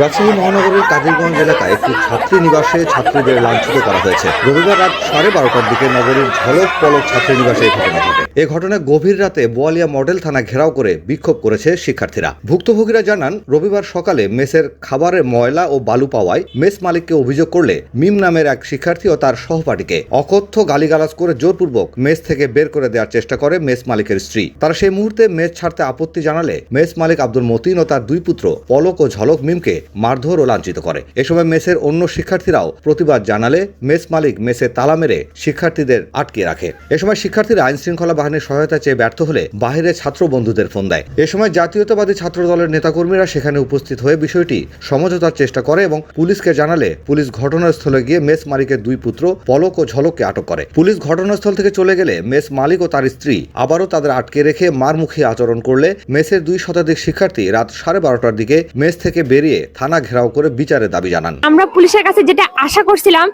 রাজশাহী মহানগরীর কাদিরগঞ্জ এলাকায় একটি ছাত্রী নিবাসে ছাত্রীদের লাঞ্ছিত করা হয়েছে। রবিবার রাত সাড়ে বারোটার দিকে নগরীর ঝলক পলক ছাত্রী নিবাসে এই ঘটনা ঘটে। এ ঘটনায় গভীর রাতে বোয়ালিয়া মডেল থানা ঘেরাও করে বিক্ষোভ করেছে শিক্ষার্থীরা। ভুক্তভোগীরা জানান, রবিবার সকালে মেসের খাবারের ময়লা ও বালু পাওয়ায় মেস মালিককে অভিযোগ করলে মিম নামের এক শিক্ষার্থী ও তার সহপাঠীকে অকথ্য গালিগালাজ করে জোরপূর্বক মেস থেকে বের করে দেওয়ার চেষ্টা করে মেস মালিকের স্ত্রী। তারা সেই মুহূর্তে মেস ছাড়তে আপত্তি জানালে মেস মালিক আব্দুল মতিন ও তার দুই পুত্র পলক ও ঝলক মিমকে মারধর ও লাঞ্ছিত করে। এ সময় মেসের অন্য শিক্ষার্থীরাও প্রতিবাদ জানালে মেস মালিক মেসে তালা মেরে শিক্ষার্থীদের আটকে রাখে। এ সময় শিক্ষার্থীরা আইন শৃঙ্খলা বাহিনীর সহায়তা চেয়ে ব্যর্থ হলে বাইরে ছাত্র বন্ধুদের ফোন দেয়। এ সময় জাতীয়তাবাদী ছাত্র দলের নেতাকর্মীরা সেখানে উপস্থিত হয়ে বিষয়টি সমঝোতার চেষ্টা করে এবং পুলিশকে জানালে পুলিশ ঘটনাস্থলে গিয়ে মেস মালিকের দুই পুত্র পলক ও ঝলককে আটক করে। পুলিশ ঘটনাস্থল থেকে চলে গেলে মেস মালিক ও তার স্ত্রী আবারও তাদের আটকে রেখে মারমুখী আচরণ করলে মেসের দুই শতাধিক শিক্ষার্থী রাত সাড়ে বারোটার দিকে মেস থেকে বেরিয়ে থানা ঘেরাও করে বিচারের দাবি জানান। আমরা পুলিশের কাছে যেটা আশা করছিলাম,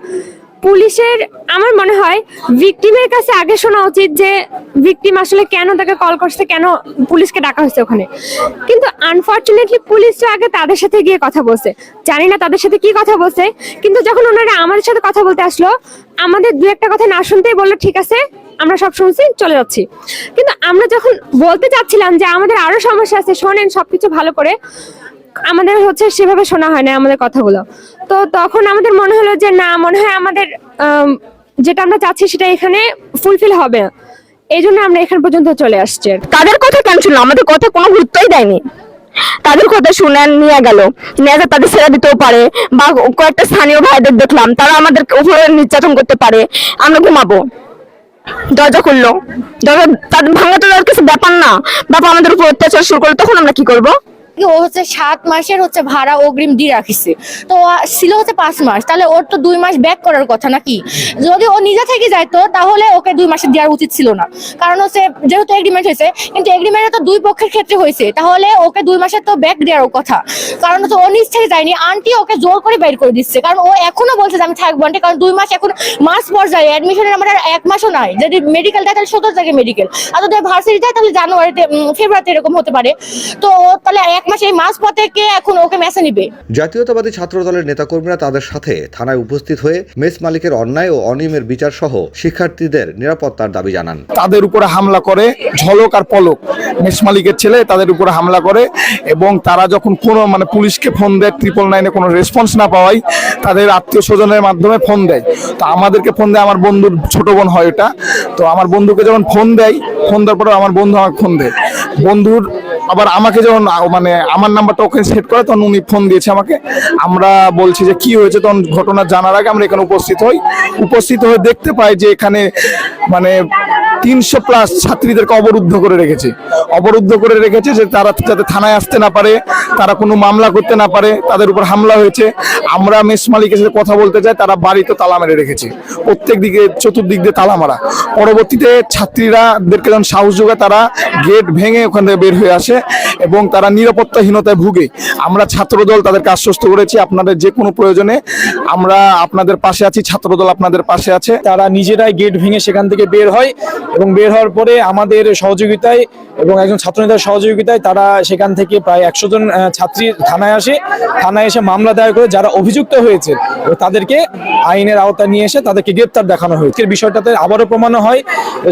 পুলিশের আমার মনে হয় ভিকটিমের কাছে আগে শোনা উচিত যে ভিকটিম আসলে কেন তাকে কল করছে, কেন পুলিশকে ডাকা হয়েছে ওখানে। কিন্তু আনফর্চুনেটলি পুলিশরা আগে তাদের সাথে গিয়ে কথা বলছে। জানি না তাদের সাথে কি কথা বলছে, কিন্তু যখন ওনারা আমাদের সাথে কথা বলতে আসলো, আমাদের দু একটা কথা না শুনতেই বলল, ঠিক আছে, আমরা সব শুনছি, চলে যাচ্ছি। কিন্তু আমরা যখন বলতে চাচ্ছিলাম যে আমাদের আরও সমস্যা আছে, শোনেন, সবকিছু ভালো করে আমাদের হচ্ছে সেভাবে শোনা হয় না আমাদের কথাগুলো। তো তখন আমাদের মনে হলো যে, না, মনে হয় আমাদের যেটা আমরা চাচ্ছি সেটা এখানে ফুলফিল হবে। এই জন্য আমরা এখান পর্যন্ত চলে আসছি। তাদের কথা কেন শুনলো? আমাদের কথা কোনো গুরুত্বই দেয়নি। তাদের কথা শুনে নিয়ে গেল। নিয়ে গেলে তাদের সেরা দিতেও পারে বা কয়েকটা স্থানীয় ভাইদের দেখলাম। তারা আমাদের উপরে নির্যাতন করতে পারে। আমরা ঘুমাবো। দরজা খুললো। দরজা, তাদের ভাঙা তো কিছু ব্যাপার না। বাবা আমাদের উপর অত্যাচার শুরু করল। তখন আমরা কি করব? ও হচ্ছে সাত মাসের হচ্ছে ভাড়া অগ্রিম দিয়ে রাখিছে। তো ছিল হচ্ছে পাঁচ মাস, তাহলে ওর তো দুই মাস ব্যাক করার কথা নাকি? যদি ও নিজে থেকে যাইতো তাহলে ওকে দুই মাসে দেওয়ার উচিত ছিল না। কারণ হচ্ছে যেহেতু এগ্রিমেন্ট হয়েছে, কিন্তু এগ্রিমেন্টে তো দুই পক্ষের ক্ষেত্রে হয়েছে, তাহলে ওকে দুই মাসের তো ব্যাক দেওয়ার কথা। কারণ হচ্ছে ও নিজ থেকে যায়নি আন্টি ওকে জোর করে বের করে দিচ্ছে। কারণ ও এখনও বলছে যে আমি থাকব আন্টি কারণ দুই মাস এখন মাস পর্যায়ে অ্যাডমিশনের আমার এক মাসও নাই। যদি মেডিকেল দেয়, তাহলে সতেরো থেকে মেডিকেল আর যদি ভার্সিটি দেয়, তাহলে জানুয়ারিতে ফেব্রুয়ারিতে এরকম হতে পারে। তো তাহলে এক মাস এই মাস কে এখন ওকে মেসে নিবে? জাতীয়তাবাদী ছাত্র দলের নেতাকর্মীরা তাদের সাথে থানায় উপস্থিত হয়ে মেস মালিকের অন্যায় ও অনিয়মের বিচার সহ শিক্ষার্থীদের নিরাপত্তার দাবি জানান। তাদের উপরে হামলা করে ঝলক আর পলক। মেস মালিকের ছেলে তাদের উপরে হামলা করে এবং তারা যখন কোনো মানে পুলিশকে ফোন দেয় ট্রিপল নাইনে কোনো রেসপন্স না পাওয়ায় তাদের আত্মীয় স্বজনের মাধ্যমে ফোন দেয়। তো আমাদেরকে ফোন দেয় আমার বন্ধুর ছোট বোন হয় ওটা তো আমার বন্ধুকে যখন ফোন দেয় ফোন দেওয়ার পরে আমার বন্ধু আমাকে ফোন দেয়। বন্ধুর আবার আমাকে যখন মানে আমার নাম্বারটা ওখানে সেট করে, তখন উনি ফোন দিয়েছে আমাকে। আমরা বলছি যে, কি হয়েছে? তখন ঘটনা জানার আগে আমরা এখানে উপস্থিত হই। উপস্থিত হয়ে দেখতে পাই যে এখানে মানে তিনশো প্লাস ছাত্রীদেরকে অবরুদ্ধ করে রেখেছে। অবরুদ্ধ করে রেখেছে যে তারা যাতে থানায় আসতে না পারে, তারা কোনো মামলা করতে না পারে, তাদের উপর হামলা হয়েছে। আমরা মেস মালিকের সাথে কথা বলতে চাই, তারা বাড়িতে তালা মেরে রেখেছে। প্রত্যেক দিকে, চতুর্দিক দিয়ে তালা মারা। পরবর্তীতে ছাত্রীরাদেরকে যখন সাহস যোগায়, তারা গেট ভেঙে ওখান থেকে বের হয়ে আসে এবং তারা নিরাপত্তাহীনতায় ভুগে। আমরা ছাত্রদল তাদেরকে আশ্বস্ত করেছি, আপনাদের যে কোনো প্রয়োজনে আমরা আপনাদের পাশে আছি, ছাত্রদল আপনাদের পাশে আছে। তারা নিজেরাই গেট ভেঙে সেখান থেকে বের হয়। এবং বের হওয়ার পরে আমাদের সহযোগিতায় এবং একজন ছাত্রনেতার সহযোগিতায় তারা সেখান থেকে প্রায় একশো জন ছাত্রী থানায় আসে। থানায় এসে মামলা দায়ের করে যারা অভিযুক্ত হয়েছে তাদেরকে আইনের আওতায় নিয়ে এসে তাদেরকে গ্রেপ্তার দেখানো হয়েছে। বিষয়টাতে আবারও প্রমাণ হয়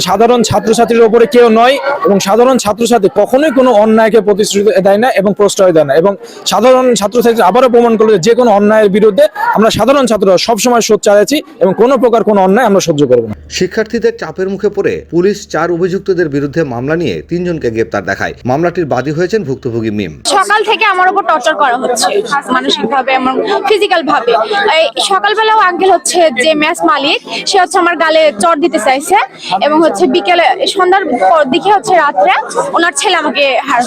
সাধারণ ছাত্রছাত্রীর ওপরে কেউ নয় এবং সাধারণ ছাত্রছাত্রী কখনোই কোনো অন্যায়কে প্রতিশ্রুতি দেয় না এবং প্রশ্রয় দেয় না। এবং সাধারণ ছাত্রছাত্রী আবারও প্রমাণ করল যে কোনো অন্যায়ের বিরুদ্ধে আমরা সাধারণ ছাত্ররা সবসময় সোচ্চার আছি এবং কোনো প্রকার কোনো অন্যায় আমরা সহ্য করব না। শিক্ষার্থীদের চাপের মুখে পড়ে পুলিশ চার অভিযুক্তদের বিরুদ্ধে মামলা নিয়ে তিনজনকে গ্রেপ্তার দেখায়। মামলাটির বাদী হয়েছেন ভুক্তভোগী মিম। সকাল থেকে আমার উপর টর্চার করা হচ্ছে মানসিক ভাবে এবং ফিজিক্যাল ভাবে এই সকালবেলাও আঙ্কেল হচ্ছে যে ম্যাচ মালিক সে হচ্ছে আমার গালে চর দিতে চাইছে এবং হচ্ছে বিকেলে সন্ধ্যার পর দিকে হচ্ছে রাত্রে ওনার ছেলে আমাকে হারাস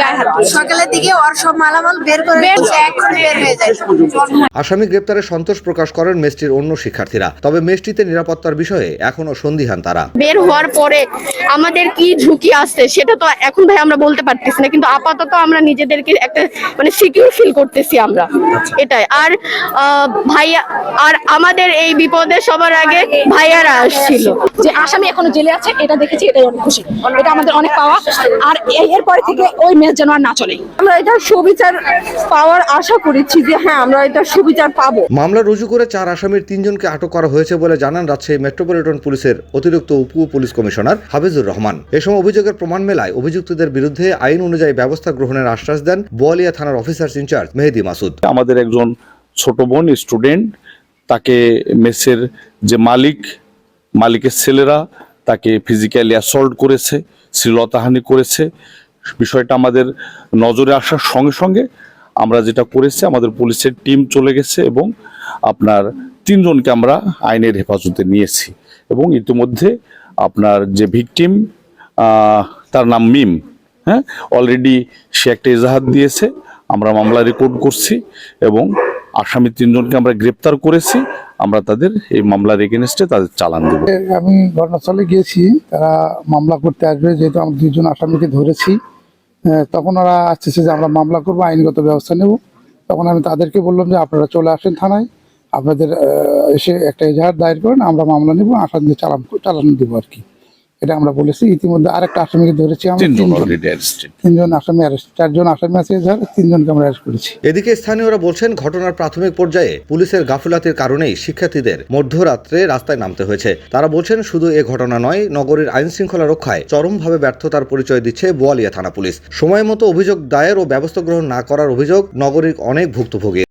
গায়ে হাত। সকালের দিকে ওর সব মালামাল বের করে বের- হয়ে যায় আসামি গ্রেপ্তারে সন্তোষ প্রকাশ করেন মেসটির অন্য শিক্ষার্থীরা। তবে মেসটিতে নিরাপত্তার বিষয়ে এখনও সন্দিহান তারা। বের হওয়ার পরে আমাদের কি ঝুঁকি আসছে সেটা তো এখন ভাই আমরা বলতে পারতেছি না কিন্তু আপাতত আমরা নিজেদেরকে একটা মানে সিকিউর ফিল করতেছি আমরা। এটাই। আর আহ, ভাইয়া আর আমাদের এই বিপদে সবার আগে ভাইয়ারা আসছিল। যে আসামি এখনও জেলে আছে এটা দেখেছি এটাই অনেক খুশি। এটা আমাদের অনেক পাওয়া। আর এরপরে থেকে ওই ম্যাচ যেন আর না চলে। আমরা এটা সুবিচার পাওয়ার আশা করেছি যে হ্যাঁ আমরা এটা সুবিচার পাবো। মামলা রুজু করে চার আসামির তিনজনকে আটক করা হয়েছে বলে জানান রাজশাহী মেট্রোপলিটন পুলিশের অতিরিক্ত উপ পুলিশ কমিশনার হাফিজুর রহমান। এ সময় অভিযোগের প্রমাণ মেলায় অভিযুক্তদের বিরুদ্ধে আইন অনুযায়ী ব্যবস্থা গ্রহণের আশ্বাস দেন বোয়ালিয়া থানার অফিসার ইনচার্জ মেহেদি মাসুদ। আমাদের একজন ছোট বোন, স্টুডেন্ট, তাকে মেসের যে মালিক, মালিকের ছেলেরা তাকে ফিজিক্যালি অ্যাসল্ট করেছে, শ্লীলতাহানি করেছে। বিষয়টা আমাদের নজরে আসার সঙ্গে সঙ্গে আমরা যেটা করেছি, আমাদের পুলিশের টিম চলে গেছে এবং আপনার তিনজনকে আমরা আইনের হেফাজতে নিয়েছি এবং ইতিমধ্যে আপনার যে ভিকটিম তার নাম মিম হ্যাঁ? অলরেডি সে একটা এজাহার দিয়েছে, আমরা মামলা রেকর্ড করছি এবং আসামি তিনজনকে আমরা গ্রেপ্তার করেছি, আমরা তাদের এই মামলার এগেনস্টে তাদের চালান দেব। আমি ঘটনাস্থলে গিয়েছি, তারা মামলা করতে আসবে, যেহেতু আমরা দুজন আসামিকে ধরেছি। তখন ওরা আসতেছে যে আমরা মামলা করব, আইনগত ব্যবস্থা নেব। তখন আমি তাদেরকে বললাম যে আপনারা চলে আসেন থানায়। আপনাদের এসে একটা এজাহার দায়ের করেন আমরা মামলা নেব আসামিকে চালান চালানো দেবো আর কি। এটা আমরা বলেছি ইতিমধ্যে আরেকটা আসামিকে ধরেছি আমরা তিনজন আসামি অ্যারেস্ট চারজন আসামি আছে এজাহার তিনজনকে আমরা অ্যারেস্ট করেছি। এদিকে স্থানীয়রা বলছেন ঘটনার প্রাথমিক পর্যায়ে পুলিশের গাফিলাতির কারণেই শিক্ষার্থীদের মধ্যরাত্রে রাস্তায় নামতে হয়েছে। তারা বলছেন শুধু এ ঘটনা নয় নগরীর আইন শৃঙ্খলা রক্ষায় চরমভাবে ব্যর্থতার পরিচয় দিচ্ছে বোয়ালিয়া থানা পুলিশ। সময় মতো অভিযোগ দায়ের ও ব্যবস্থা গ্রহণ না করার অভিযোগ নগরীর অনেক ভুক্তভোগী।